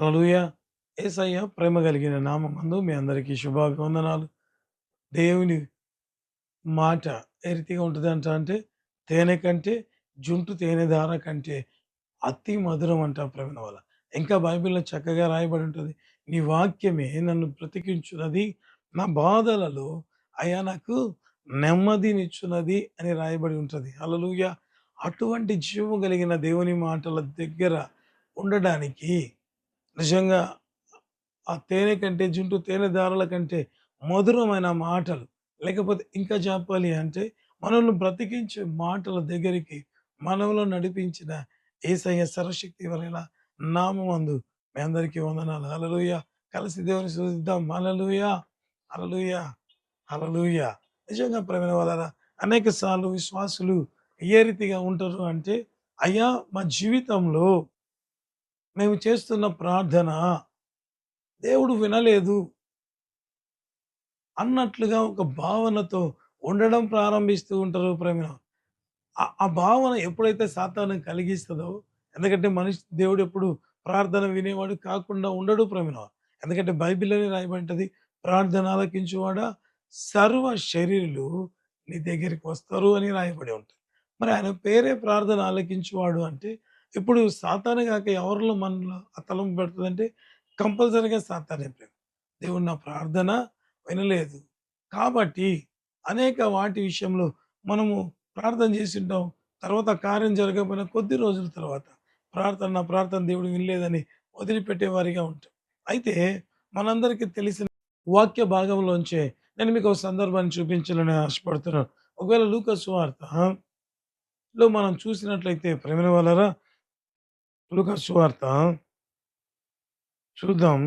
అలలుయ యేసయ్య ప్రేమ కలిగిన నామమందు మీ అందరికీ శుభాభివందనాలు. దేవుని మాట ఏ రీతిగా అంట అంటే, తేనె కంటే, జుంటు తేనె ధార కంటే అతి మధురం అంట ప్రేమ వల్ల ఇంకా బైబిల్‌లో చక్కగా రాయబడి ఉంటుంది నీ వాక్యమే నన్ను బ్రతికించున్నది. నా బాధలలో అయ్యా నాకు నెమ్మదినిచ్చున్నది అని రాయబడి ఉంటుంది అలలుయ అటువంటి జీవము కలిగిన దేవుని మాటల దగ్గర ఉండడానికి నిజంగా ఆ తేనె కంటే, జుంటు తేనె కంటే మధురమైన మాటలు. లేకపోతే ఇంకా చెప్పాలి అంటే మనల్ని బ్రతికించే మాటల దగ్గరికి మనలో నడిపించిన యేసయ్య సర్వశక్తి వలన నామమందు మీ అందరికీ వందనాలు. అలలుయ కలిసి దేవుని శోధిద్దాం. అలలుయ అలలుయ అలలుయ నిజంగా ప్రియమైన వాళ్ళారా అనేక సార్లు విశ్వాసులు ఏ రీతిగా ఉంటారు అంటే, అయ్యా మా జీవితంలో మేము చేస్తున్న ప్రార్థన దేవుడు వినలేదు. అన్నట్లుగా ఒక భావనతో ఉండడం ప్రారంభిస్తూ ఉంటారు ప్రేమిన. ఆ భావన ఎప్పుడైతే సాతాను కలిగిస్తుందో ఎందుకంటే మనిషి దేవుడు ఎప్పుడు ప్రార్థన వినేవాడు కాకుండా ఉండడు ప్రేమిన. ఎందుకంటే బైబిల్‌లోనే రాయబడింటది. ప్రార్థన ఆలకించువాడా సర్వ శరీరులు నీ దగ్గరికి వస్తారు అని రాయబడి ఉంటది. మరి ఆయన పేరే ప్రార్థన ఆలకించువాడు అంటే ఇప్పుడు సాతాను కాక ఎవరిలో మనలో అతలం తలంపు కంపల్సరీగా సాతానే ప్రేమ. దేవుడు నా ప్రార్థన వినలేదు. కాబట్టి అనేక వాటి విషయంలో మనము ప్రార్థన చేసింటాం తర్వాత కార్యం జరగకపోయినా కొద్ది రోజుల తర్వాత ప్రార్థన నా ప్రార్థన దేవుడు వినలేదని వదిలిపెట్టేవారిగా ఉంటాం. అయితే మనందరికీ తెలిసిన వాక్య భాగంలోంచే నేను మీకు ఒక సందర్భాన్ని చూపించాలని ఆశపడుతున్నాను. ఒకవేళ లూకస్ వార్త లో మనం చూసినట్లయితే ప్రేమ వాళ్ళరా లూకా సువార్త చూద్దాం.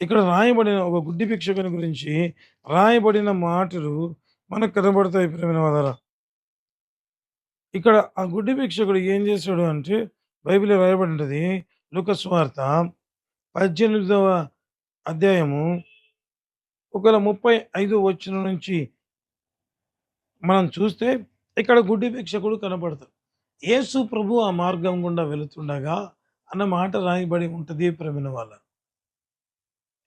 ఇక్కడ రాయబడిన ఒక గుడ్డి భిక్షకుని గురించి రాయబడిన మాటలు మనకు కనబడతాయి ప్రియమైన వాళ్ళారా. ఇక్కడ ఆ గుడ్డి భిక్షకుడు ఏం చేశాడు అంటే బైబిల్‌లో రాయబడి ఉంటది. లూకా సువార్త 18వ అధ్యాయము ఒకవేళ ముప్పై ఐదు వచ్చిన నుంచి మనం చూస్తే ఇక్కడ గుడ్డి భిక్షకుడు కనపడతాడు. యేసు ప్రభు ఆ మార్గం గుండా వెళుతుండగా అన్న మాట రాయబడి ఉంటుంది ప్రమిన వాళ్ళ.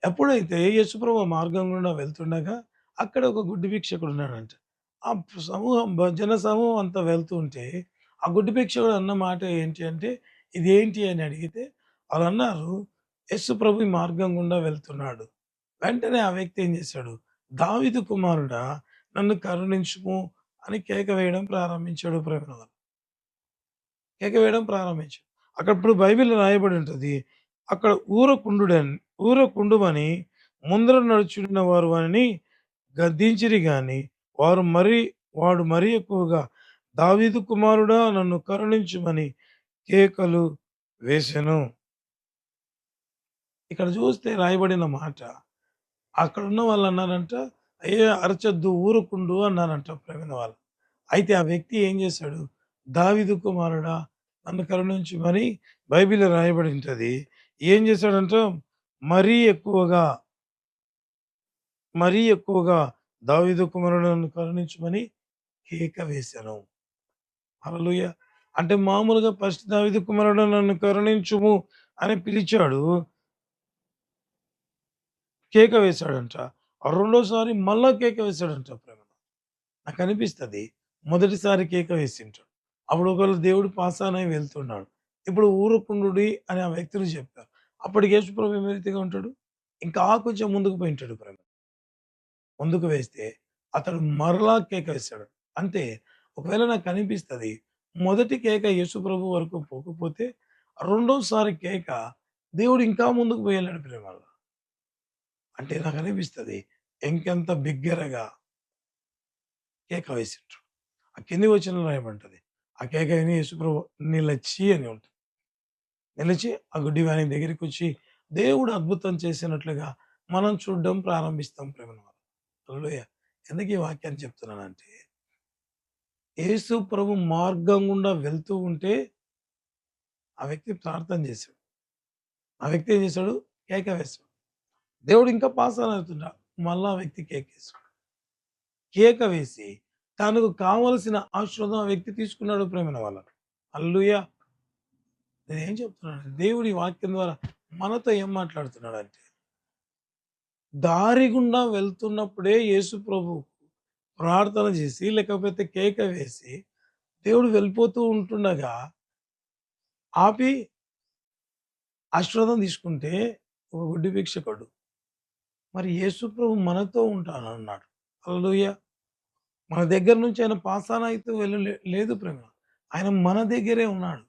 ఎప్పుడైతే యేసుప్రభు ఆ మార్గం గుండా వెళ్తుండగా అక్కడ ఒక గుడ్డి భిక్షకుడు ఉన్నాడంట. ఆ సమూహం బ జన సమూహం అంతా వెళ్తూ ఉంటే ఆ గుడ్డి భిక్షకుడు అన్న మాట ఏంటి అంటే ఇదేంటి అని అడిగితే వాళ్ళన్నారు యేసు ప్రభు ఈ మార్గం గుండా వెళ్తున్నాడు. వెంటనే ఆ వ్యక్తి ఏం చేశాడు? దావిదు కుమారుడా నన్ను కరుణించుము అని కేక వేయడం ప్రారంభించాడు ప్రియమైన కేక వేయడం ప్రారంభించాడు. అక్కడ ఇప్పుడు రాయబడి ఉంటుంది అక్కడ ఊరకుండుడని ఊరకుండుమని ముందర నడుచుడిన వారు అని గద్దించిరి కానీ వారు మరి వాడు మరీ ఎక్కువగా దావీదు కుమారుడా నన్ను కరుణించుమని కేకలు వేసెను. ఇక్కడ చూస్తే రాయబడిన మాట అక్కడున్న వాళ్ళు అన్నారంట అయ్యా అరచద్దు ఊరుకుండు అన్నానంట ప్రేమైన వాళ్ళు. అయితే ఆ వ్యక్తి ఏం చేశాడు? దావిదు కుమారుడా నన్ను కరుణించుమని బైబిల్‌లో రాయబడి ఉంటుంది ఏం చేశాడంట మరీ ఎక్కువగా మరీ ఎక్కువగా దావిదు కుమారుడు నన్ను కరుణించమని కేక వేశాను అలలుయ అంటే మామూలుగా ఫస్ట్ దావిదు కుమారుడు నన్ను కరుణించుము అని పిలిచాడు. కేక వేశాడంట. ఆ రెండోసారి మళ్ళా కేక వేసాడంట ప్రేమ. నాకు అనిపిస్తుంది మొదటిసారి కేక వేసింటాడు. అప్పుడు ఒకవేళ దేవుడు పాసానై వెళ్తున్నాడు. ఇప్పుడు ఊరుకుండు అని ఆ వ్యక్తులు చెప్పారు. అప్పటికి యేసుప్రభు ఏ ఉంటాడు? ఇంకా కొంచెం ముందుకు పోయింటాడు ప్రేమ. ముందుకు వేస్తే అతడు మరలా కేక వేశాడు. అంటే ఒకవేళ నాకు అనిపిస్తుంది మొదటి కేక యేసుప్రభు వరకు పోకపోతే రెండోసారి కేక దేవుడు ఇంకా ముందుకు పోయలేడు ప్రేమలో. అంటే నాకు అనిపిస్తుంది ఇంకెంత బిగ్గరగా కేక వేసిండ్రు. ఆ కింది వచ్చిన రాయబడింటది. ఆ కేక విని యేసుప్రభు నిలచి అని ఉంటుంది నిలిచి ఆ గుడి వాని దగ్గరికి వచ్చి దేవుడు అద్భుతం చేసినట్లుగా మనం చూడడం ప్రారంభిస్తాం ప్రేమను వాళ్ళ. ఎందుకు ఈ వాక్యాన్ని చెప్తున్నానంటే యేసు ప్రభు మార్గం గుండా వెళ్తూ ఉంటే ఆ వ్యక్తి ప్రార్థన చేశాడు. ఆ వ్యక్తి ఏం చేశాడు? కేక వేశాడు. దేవుడు ఇంకా పాసాన్ అవుతున్నాడు. మళ్ళా ఆ వ్యక్తి కేకేశాడు. కేక వేసి తనకు కావలసిన ఆశీర్వాదం ఆ వ్యక్తి తీసుకున్నాడు ప్రేమైన వాళ్ళ. నేను నేనేం చెప్తున్నాను దేవుడి వాక్యం ద్వారా మనతో ఏం మాట్లాడుతున్నాడంటే దారి గుండా వెళ్తున్నప్పుడే యేసు ప్రభువుకు ప్రార్థన చేసి లేకపోతే కేక వేసి దేవుడు వెళ్ళిపోతూ ఉంటుండగా ఆపి ఆశీర్వాదం తీసుకుంటే ఒక గుడ్డి భిక్షకుడు మరి యేసుప్రభు మనతో ఉంటానన్నాడు. హల్లెలూయా. మన దగ్గర నుంచి ఆయన పాసాన అయితే వెళ్ళలే లేదు ప్రేమ. ఆయన మన దగ్గరే ఉన్నాడు.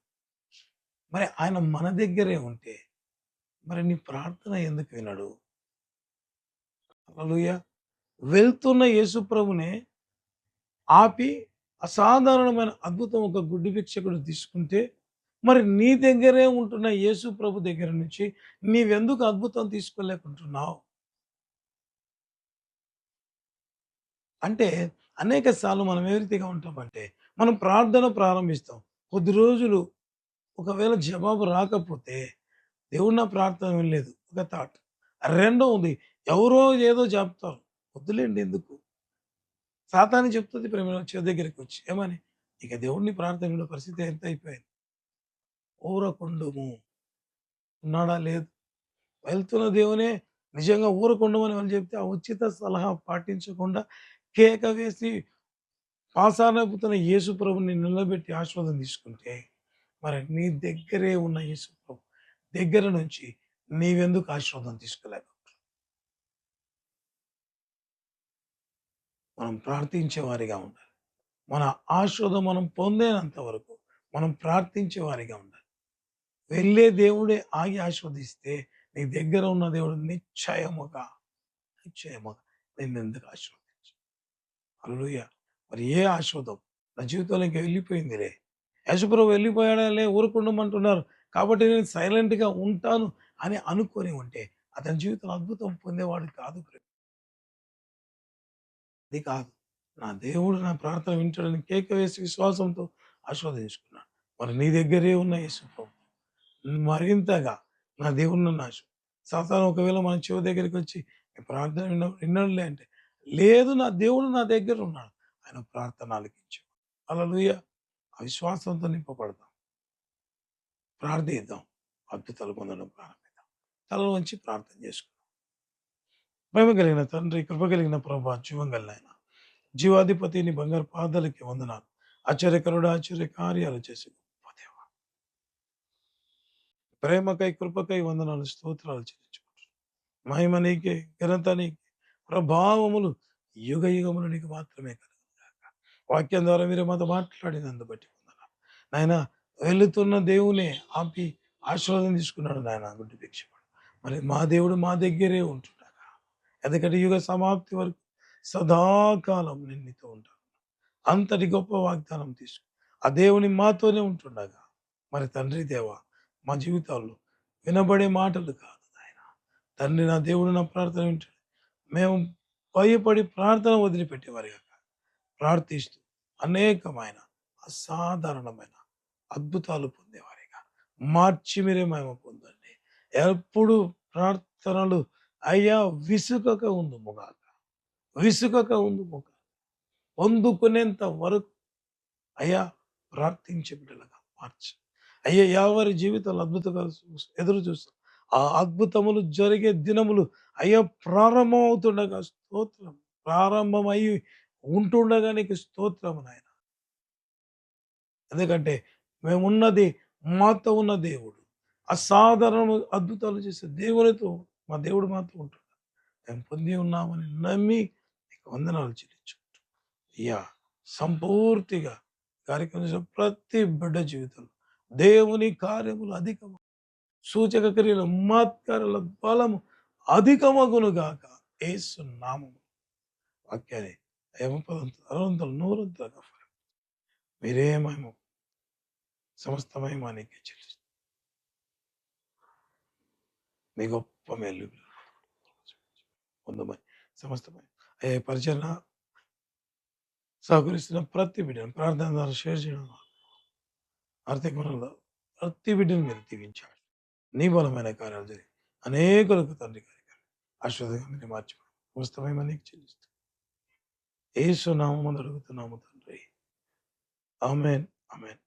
మరి ఆయన మన దగ్గరే ఉంటే మరి నీ ప్రార్థన ఎందుకు వినడు? హల్లెలూయా. వెళ్తున్న యేసుప్రభునే ఆపి అసాధారణమైన అద్భుతం ఒక గుడ్డి భిక్షకుడు తీసుకుంటే మరి నీ దగ్గరే ఉంటున్న యేసు ప్రభు దగ్గర నుంచి నీవెందుకు అద్భుతం తీసుకోలేకుంటున్నావు? అంటే అనేక సార్లు మనం ఏ రీతిగా ఉంటామంటే మనం ప్రార్థన ప్రారంభిస్తాం. కొద్ది రోజులు ఒకవేళ జవాబు రాకపోతే దేవుడు నా ప్రార్థన వినలేదు. ఒక థాట్. రెండో ఉంది. ఎవరో ఏదో చెప్తారు. వద్దులేండి ఎందుకు? సాతాన్ని చెప్తుంది ప్రేమ చెవి దగ్గరికి వచ్చి. ఏమని? ఇక దేవుడిని ప్రార్థన పరిస్థితి ఎంత అయిపోయింది? ఊరకుండము. ఉన్నాడా? లేదు. వెళ్తున్న దేవునే నిజంగా ఊరకుండమని వాళ్ళు చెప్తే ఆ ఉచిత సలహా పాటించకుండా కేక వేసి పాసానపుతున్న యేసు ప్రభుని నిలబెట్టి ఆశీర్వాదం తీసుకుంటే మరి నీ దగ్గరే ఉన్న యేసు ప్రభు దగ్గర నుంచి నీవెందుకు ఆశీర్వాదం తీసుకోలేక మనం ప్రార్థించే వారిగా ఉండాలి. మన ఆశీర్వాదం మనం పొందేనంత వరకు మనం ప్రార్థించే వారిగా ఉండాలి. వెళ్ళే దేవుడే ఆగి ఆశీర్వదిస్తే నీ దగ్గర ఉన్న దేవుడు నిశ్చయముగా నిశ్చయముగా నేను ఎందుకు ఆశీర్వదించు అల్లుయ్య మరి ఏ ఆశ్వాదం? నా జీవితంలో ఇంకా వెళ్ళిపోయిందిలే. యశుప్రభు వెళ్ళిపోయాడాలే ఊరుకుండమంటున్నారు. కాబట్టి నేను సైలెంట్గా ఉంటాను అని అనుకొని ఉంటే అతని జీవితంలో అద్భుతం పొందేవాడు కాదు అది కాదు. నా దేవుడు నా ప్రార్థన వింటాడని కేక వేసి విశ్వాసంతో ఆస్వాదించుకున్నాడు మరి నీ దగ్గరే ఉన్న యేసుప్రభు మరింతగా నా దేవుడు నన్ను ఆశ సాతాను ఒకవేళ మన చెవి దగ్గరికి వచ్చి ప్రార్థన విన్న విన్నాడులే అంటే లేదు నా దేవుడు నా దగ్గర ఉన్నాడు. ఆయన ప్రార్థన ఇచ్చి అలలుయ లూయ విశ్వాసంతో నింపబడదాం. ప్రార్థిద్దాం. అద్భుతాలు పొందడం ప్రారంభిద్దాం. తల వంచి ప్రార్థన చేసుకుందాం. ప్రేమ కలిగిన తండ్రి కృప కలిగిన ప్రభా జీవం కలిగిన ఆయన. బంగారు పాదాలకి వందనాలు. ఆశ్చర్యకరుడు ఆశ్చర్య కార్యాలు చేసి గొప్పదేవా ప్రేమకై కృపకై వందనాలు స్తోత్రాలు చెల్లించుకుంటారు మహిమ నీకే ఘనత నీకే. ప్రభావములు యుగ యుగములు నీకు మాత్రమే కలుగుగాక వాక్యం ద్వారా మీరు మాతో మాట్లాడినందు బట్టి వందనాలు నాయన వెళుతున్న దేవునే ఆపి ఆశీర్వాదం తీసుకున్నాడు నాయన గుడ్డి భిక్షపడు మరి మా దేవుడు మా దగ్గరే ఉంటుండగా ఎందుకంటే యుగ సమాప్తి వరకు సదాకాలం నిన్నతో ఉంటాను అంతటి గొప్ప వాగ్దానం తీసుకు. ఆ దేవుని మాతోనే ఉంటుండగా మరి తండ్రి దేవ మా జీవితాల్లో వినబడే మాటలు కాదు ఆయన తండ్రి నా దేవుడు నా ప్రార్థన వింటాడు మేము భయపడి ప్రార్థన వదిలిపెట్టేవారిగా కాక. ప్రార్థిస్తూ అనేకమైన అసాధారణమైన అద్భుతాలు పొందేవారిగా మార్చి మీరే మేము పొందండి. ఎప్పుడు ప్రార్థనలు అయ్యా విసుకక ఉంది ముగాక. విసుకక ఉంది ముగాక. పొందుకునేంత వరకు అయ్యా ప్రార్థించే బిడ్డలుగా మార్చి. అయ్యా ఎవరి జీవితాలు అద్భుతంగా ఎదురు చూస్తాం. ఆ అద్భుతములు జరిగే దినములు అయ్యా ప్రారంభమవుతుండగా స్తోత్రం ప్రారంభమై ఉంటుండగా నీకు స్తోత్రము నాయన. ఎందుకంటే మేమున్నది మాతో ఉన్న దేవుడు. అసాధారణ అద్భుతాలు చేసే దేవునితో మా దేవుడు మాతో ఉంటున్నాడు మేము పొంది ఉన్నామని నమ్మి నీకు వందనాలు చెల్లించుకుంటాం అయ్యా సంపూర్తిగా కార్యక్రమం ప్రతి బిడ్డ జీవితంలో దేవుని కార్యములు అధికం సూచక క్రియలు మాత్కారాల బలము అధికమగును గాక. ఏసు నామము. వాక్యాన్ని ఏమపదంతులు అరవంతులు నూరు ఫలం మీరేమేమో సమస్తమేమో నీకే చెల్లిస్తాం మీ గొప్ప మేలు. పొందమని సమస్తమై అయ్యే పరిచరణ సహకరిస్తున్న ప్రతి బిడ్డను ప్రార్థన ద్వారా షేర్ చేయడం ఆర్థిక వనరుల ప్రతి బిడ్డను మీరు దీవించాడు నీ బలమైన కార్యాలు జరిగి అనేకులకు తండ్రి కార్యక్రమం ఆశ్రదంగా మీరు మార్చిపోయి సమస్తమేమో నీకు చెల్లిస్తాం. ఏసు నామం అడుగుతున్నాము తండ్రి. ఆమెన్. ఆమెన్.